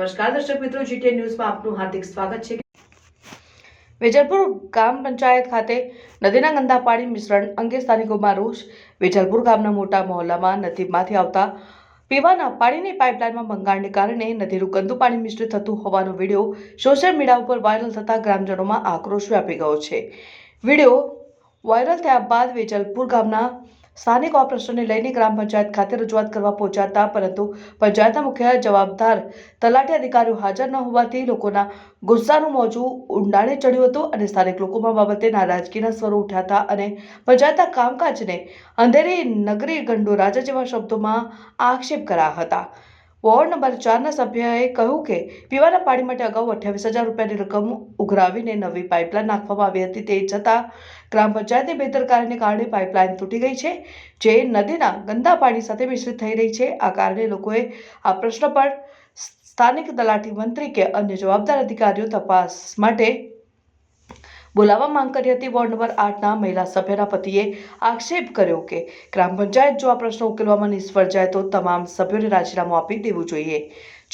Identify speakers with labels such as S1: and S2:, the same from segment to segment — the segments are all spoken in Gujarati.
S1: નમસ્કાર, દર્શક મિત્રો જીટીએ ન્યૂઝમાં આપનું હાર્દિક સ્વાગત છે. વેજલપુર ગ્રામ પંચાયત ખાતે નદીના ગંદા પાણી મિશ્રણ અંગે સ્થાનિકોમાં રોષ. વેજલપુર ગામના મોટા મહોલ્લામાં નદીમાંથી આવતા પીવાના પાણીની પાઇપલાઇનમાં ભંગાણને કારણે નદીનું ગંદુ પાણી મિશ્રિત થતું હોવાનો વીડિયો સોશિયલ મીડિયા ઉપર વાયરલ થતા ગ્રામજનોમાં આક્રોશ વ્યાપી ગયો છે. વીડિયો વાયરલ થયા બાદ વેજલપુર ગામના સ્થાનિક ઓપરેશનને લઈને ગ્રામ પંચાયત ખાતે રજૂઆત કરવા પહોંચ્યા પરંતુ પંચાયતના મુખ્ય જવાબદાર તલાટી અધિકારીઓ હાજર ન હોવાથી લોકોના ગુસ્સાનું મોજું ઊંડાણે ચડ્યું હતું અને સ્થાનિક લોકોમાં બાબતે નારાજગીના સ્વરો ઉઠ્યા હતા અને પંચાયતના કામકાજને અંધેરી નગરી ગંડો રાજા જેવા શબ્દોમાં આક્ષેપ કર્યા હતા. વોર્ડ નંબર ચારના સભ્યએ કહ્યું કે, પીવાના પાણી માટે અગાઉ અઠ્યાવીસ હજાર રૂપિયાની રકમ ઉઘરાવીને નવી પાઇપલાઇન નાખવામાં આવી હતી. તે છતાં, ગ્રામ પંચાયતની બેદરકારીને કારણે પાઇપલાઇન તૂટી ગઈ છે, જે નદીના ગંદા પાણી સાથે મિશ્રિત થઈ રહી છે. આ કારણે લોકોએ આ પ્રશ્ન પર સ્થાનિક તલાટી મંત્રી કે અન્ય જવાબદાર અધિકારીઓ તપાસ માટે બોલાવવા માંગ કરી હતી. વોર્ડ નંબર આઠના મહિલા સભ્યના પતિએ આક્ષેપ કર્યો કે ગ્રામ પંચાયત જો આ પ્રશ્ન ઉકેલવામાં નિષ્ફળ જાય તો તમામ સભ્યોને રાજીનામું આપી દેવું જોઈએ.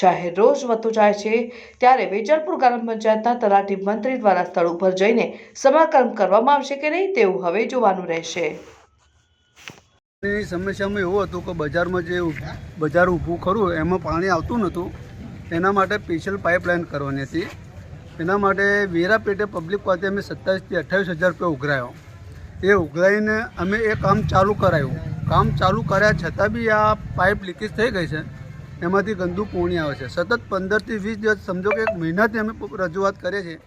S1: જાહેર રોજ વધતો જાય છે ત્યારે વેજલપુર ગ્રામ પંચાયતના તલાટી મંત્રી દ્વારા સ્થળ ઉપર જઈને સમારકામ કરવામાં આવશે કે નહીં તેવું હવે જોવાનું રહેશે.
S2: સમસ્યામાં એવું હતું કે બજારમાં જે બજાર ઊભું ખરું, એમાં પાણી આવતું નહોતું. એના માટે સ્પેશિયલ પાઇપલાઇન કરવાની હતી. એના માટે વેરા પેટે પબ્લિક પાસે અમે સત્તાવીસથી અઠ્ઠાવીસ હજાર રૂપિયા ઉઘરાયો. એ ઉઘરાઈને અમે એ કામ ચાલુ કરાયું. કામ ચાલુ કર્યા છતાં બી આ પાઇપ લીકેજ થઈ ગઈ છે. એમાંથી ગંદુ પોણી આવે છે. સતત પંદરથી વીસ દિવસ, સમજો કે એક મહિનાથી અમે રજૂઆત કરીએ છીએ.